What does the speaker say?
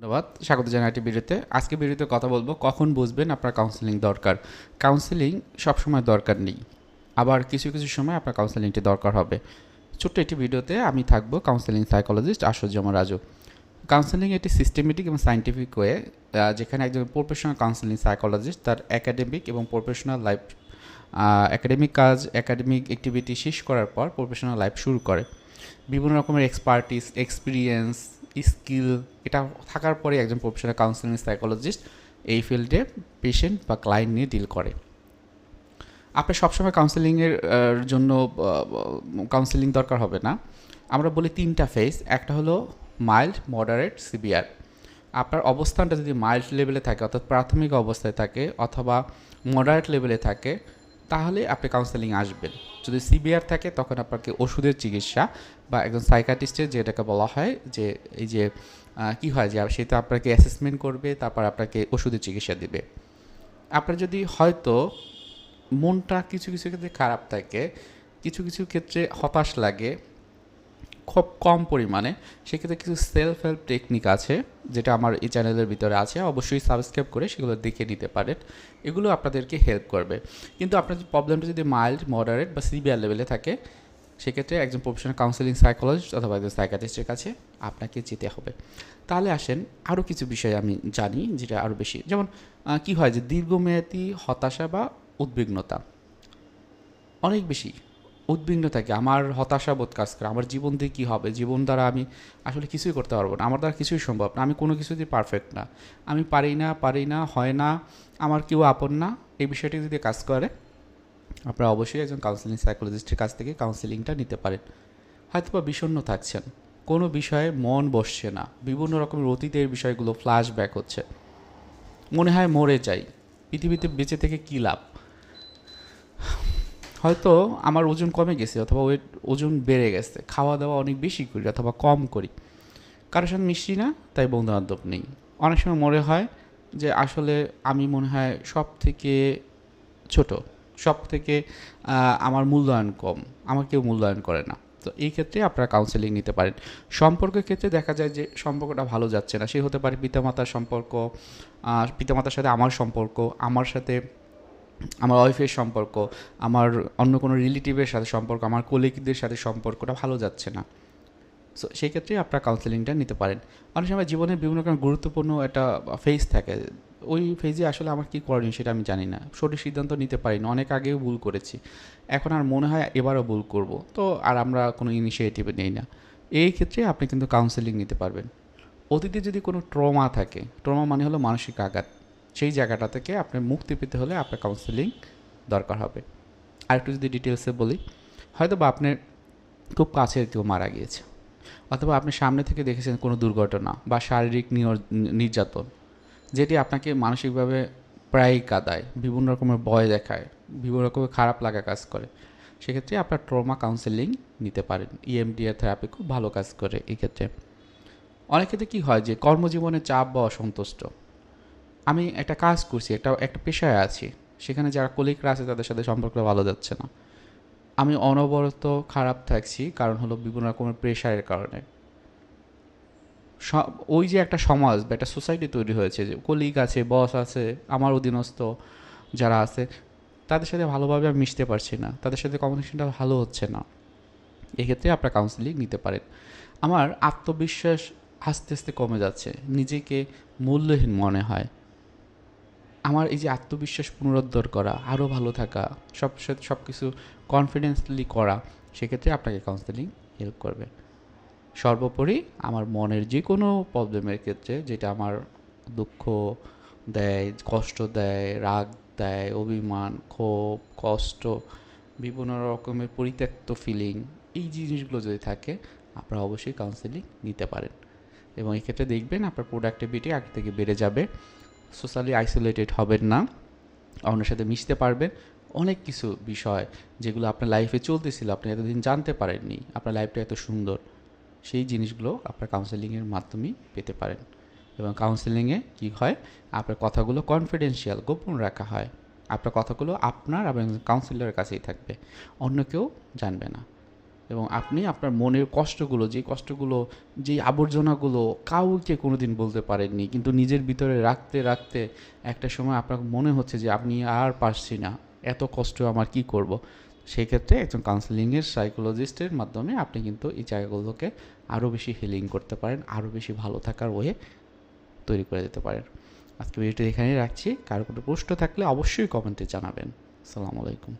ধন্যবাদ। স্বাগত জানাই একটি ভিডিওতে। আজকে ভিডিওতে কথা বলব কখন বুঝবেন আপনার কাউন্সেলিং দরকার। কাউন্সেলিং সবসময় দরকার নেই। আবার কিছু কিছু সময় আপনার কাউন্সেলিংটি দরকার হবে। ছোট্ট একটি ভিডিওতে আমি থাকব counselling psychologist Asuzzaman Raju counselling একটি সিস্টেমেটিক এবং সাইন্টিফিক ওয়ে যেখানে একজন প্রফেশনাল কাউন্সেলিং সাইকোলজিস্ট তার একাডেমিক এবং প্রফেশনাল লাইফ একাডেমিক কাজ একাডেমিক অ্যাক্টিভিটি শেষ করার পর প্রফেশনাল লাইফ শুরু করে। বিভিন্ন রকমের এক্সপার্টিস এক্সপিরিয়েন্স স্কিল, এটা থাকার পরে একজন প্রফেশনাল কাউন্সিলিং সাইকোলজিস্ট এই ফিল্ডে পেশেন্ট বা ক্লায়েন্ট নিয়ে ডিল করে। আপনার সবসময় কাউন্সেলিংয়ের জন্য কাউন্সেলিং দরকার হবে না। আমরা বলি তিনটা ফেজ একটা হলো মাইল্ড মডারেট সিভিয়ার আপনার অবস্থানটা যদি মাইল্ড লেভেলে থাকে, অর্থাৎ প্রাথমিক অবস্থায় থাকে, অথবা মডারেট লেভেলে থাকে তাহলে আপনি কাউন্সেলিং আসবেন। যদি সিবিআর থাকে, তখন আপনাকে ওষুধের চিকিৎসা বা একজন সাইকাটিস্টের যেটাকে বলা হয় যে, এই যে কি হয় যে সেটা আপনাকে অ্যাসেসমেন্ট করবে, তারপর আপনাকে ওষুধের চিকিৎসা দেবে। আপনার যদি হয়তো মনটা কিছু কিছু ক্ষেত্রে খারাপ থাকে, কিছু কিছু ক্ষেত্রে হতাশ লাগে খুব কম পরিমাণে। সেক্ষেত্রে কিছু সেলফ হেল্প টেকনিক আছে, যেটা আমার এই চ্যানেলের ভিতরে আছে। অবশ্যই সাবস্ক্রাইব করে সেগুলো দেখে নিতে পারেন। এগুলো আপনাদেরকে হেল্প করবে। কিন্তু আপনার প্রবলেমটা যদি মাইল্ড মডারেট বা সিভিয়ার লেভেলে থাকে, সেক্ষেত্রে একজন প্রফেশনাল কাউন্সেলিং সাইকোলজিস্ট অথবা একজন সাইকাটিস্টের কাছে আপনাকে যেতে হবে। তাহলে আসেন আরও কিছু বিষয় আমি জানি, যেটা আরও বেশি। যেমন কি হয় যে দীর্ঘমেয়াদী হতাশা বা উদ্বিগ্নতা। অনেক বেশি। উদ্বিগ্ন থাকে, আমার হতাশা বোধ কাজ করে, আমার জীবন দিয়ে কী হবে? জীবন দ্বারা আমি আসলে কিছুই করতে পারব না, আমার দ্বারা কিছুই সম্ভব না, আমি কোনো কিছুতেই পারফেক্ট না, আমি পারি না পারি না, হয় না, আমার কেউ আপন না, এই বিষয়টি যদি কাজ করে, আপনারা অবশ্যই একজন কাউন্সিলিং সাইকোলজিস্টের কাছ থেকে কাউন্সিলিংটা নিতে পারেন। হয়তো বা বিষণ্ণ থাকছেন, কোনো বিষয়ে মন বসছে না, বিভিন্ন রকমের অতীতের বিষয়গুলো ফ্ল্যাশ ব্যাক হচ্ছে, মনে হয় মরে যাই, পৃথিবীতে বেঁচে থেকে কী লাভ? হয়তো আমার ওজন কমে গেছে অথবা ওয়েট, ওজন বেড়ে গেছে। খাওয়া দাওয়া অনেক বেশি করি অথবা কম করি। কারোর সাথে মিশি না, তাই বন্ধু বান্ধব নেই। অনেক সময় মনে হয় যে আসলে আমি মনে হয় সব থেকে ছোট সব থেকে আমার মূল্যায়ন কম, আমার কেউ মূল্যায়ন করে না। তো এই ক্ষেত্রে আপনারা কাউন্সেলিং নিতে পারেন। সম্পর্কের ক্ষেত্রে দেখা যায় যে সম্পর্কটা ভালো যাচ্ছে না, সে হতে পারে পিতামাতার সম্পর্ক পিতামাতার সাথে আমার সম্পর্ক, আমার সাথে আমার ওয়াইফের সম্পর্ক, আমার অন্য কোনো রিলেটিভের সাথে সম্পর্ক, আমার কলিগদের সাথে সম্পর্কটা ভালো যাচ্ছে না। সো সেই ক্ষেত্রে আপনারা কাউন্সেলিংটা নিতে পারেন। অনেক সময় জীবনের বিভিন্ন রকম গুরুত্বপূর্ণ একটা ফেজ থাকে। ওই ফেজে আসলে আমার কী করণীয় সেটা আমি জানি না। সঠিক সিদ্ধান্ত নিতে পারি না অনেক আগেও ভুল করেছি। এখন আর মনে হয় এবারও ভুল করব। তো আর আমরা কোনো ইনিশিয়েটিভ নেই না। এই ক্ষেত্রে আপনি কিন্তু কাউন্সেলিং নিতে পারবেন। অতীতে যদি কোনো ট্রমা থাকে ট্রমা মানে হলো মানসিক আঘাত। সেই জায়গাটা থেকে আপনি মুক্তি পেতে হলে আপনার কাউন্সেলিং দরকার হবে। আর একটু যদি ডিটেলসে বলি হয়তো বা আপনার খুব কাছের কেউ মারা গিয়েছে, অথবা আপনি সামনে থেকে দেখেছেন কোনো দুর্ঘটনা বা শারীরিক নির্যাতন, যেটি আপনাকে মানসিকভাবে প্রায়ই কাদায়, বিভিন্ন রকমের ভয় দেখায়, বিভিন্ন রকমের খারাপ লাগা কাজ করে, সেক্ষেত্রে আপনার ট্রমা কাউন্সেলিং নিতে পারেন। ইএমডিআর থেরাপি খুব ভালো কাজ করে এক্ষেত্রে। অনেক ক্ষেত্রে কী হয় যে কর্মজীবনে চাপ বা অসন্তুষ্ট আমি একটা কাজ করছি, একটা একটা পেশায় আছি। সেখানে যারা কলিগরা আছে তাদের সাথে সম্পর্ক ভালো যাচ্ছে না। আমি অনবরত খারাপ থাকছি কারণ হলো বিভিন্ন রকমের প্রেশারের কারণে। ওই যে একটা সমাজ বা একটা সোসাইটি তৈরি হয়েছে যে কলিগ আছে, বস আছে, আমার অধীনস্থ যারা আছে, তাদের সাথে ভালোভাবে আমি মিশতে পারছি না। তাদের সাথে কমিউনিকেশনটা ভালো হচ্ছে না। এক্ষেত্রে আপনার কাউন্সিলিং নিতে পারেন। আমার আত্মবিশ্বাস আস্তে আস্তে কমে যাচ্ছে। নিজেকে মূল্যহীন মনে হয়। আমার এই যে আত্মবিশ্বাস পুনরুদ্ধার করা আরও ভালো থাকা, সব সব কিছু কনফিডেন্সলি করা, সেক্ষেত্রে আপনাকে কাউন্সেলিং হেল্প করবে। সর্বোপরি আমার মনের যে কোনো প্রবলেমের ক্ষেত্রে যেটা আমার দুঃখ দেয়, কষ্ট দেয়, রাগ দেয়, অভিমান, ক্ষোভ, কষ্ট, বিভিন্ন রকমের পরিত্যক্ত ফিলিং এই জিনিসগুলো যদি থাকে, আপনারা অবশ্যই কাউন্সেলিং নিতে পারেন। এবং এক্ষেত্রে দেখবেন আপনার প্রোডাক্টিভিটি আগে থেকে বেড়ে যাবে। সোশ্যালি আইসোলেটেড হবেন না, অন্যের সাথে মিশতে পারবেন। অনেক কিছু বিষয় যেগুলো আপনার লাইফে চলতেছিল, আপনি এতদিন জানতে পারেননি, আপনার লাইফটা এত সুন্দর, সেই জিনিসগুলো আপনার কাউন্সেলিংয়ের মাধ্যমেই পেতে পারেন। এবং কাউন্সেলিংয়ে কী হয়, আপনার কথাগুলো কনফিডেন্সিয়াল গোপন রাখা হয়। আপনার কথাগুলো আপনার এবং কাউন্সিলরের কাছেই থাকবে, অন্য কেউ জানবে না। এবং আপনি আপনার মনের কষ্টগুলো যে কষ্টগুলো যে আবর্জনাগুলো কাউকে কোনোদিন বলতে পারেননি, কিন্তু নিজের ভিতরে রাখতে রাখতে একটা সময় আপনার মনে হচ্ছে যে আপনি আর পারছি না, এত কষ্ট আমার কি করব? সেই ক্ষেত্রে একজন কাউন্সেলিংয়ের সাইকোলজিস্টের মাধ্যমে আপনি কিন্তু এই জায়গাগুলোকে আরও বেশি হিলিং করতে পারেন আরও বেশি ভালো থাকার ওয়ে তৈরি করে দিতে পারেন। আজকে ভিডিওটি এখানেই রাখছি। কারও কোনো প্রশ্ন থাকলে অবশ্যই কমেন্টে জানাবেন। আসসালামু আলাইকুম।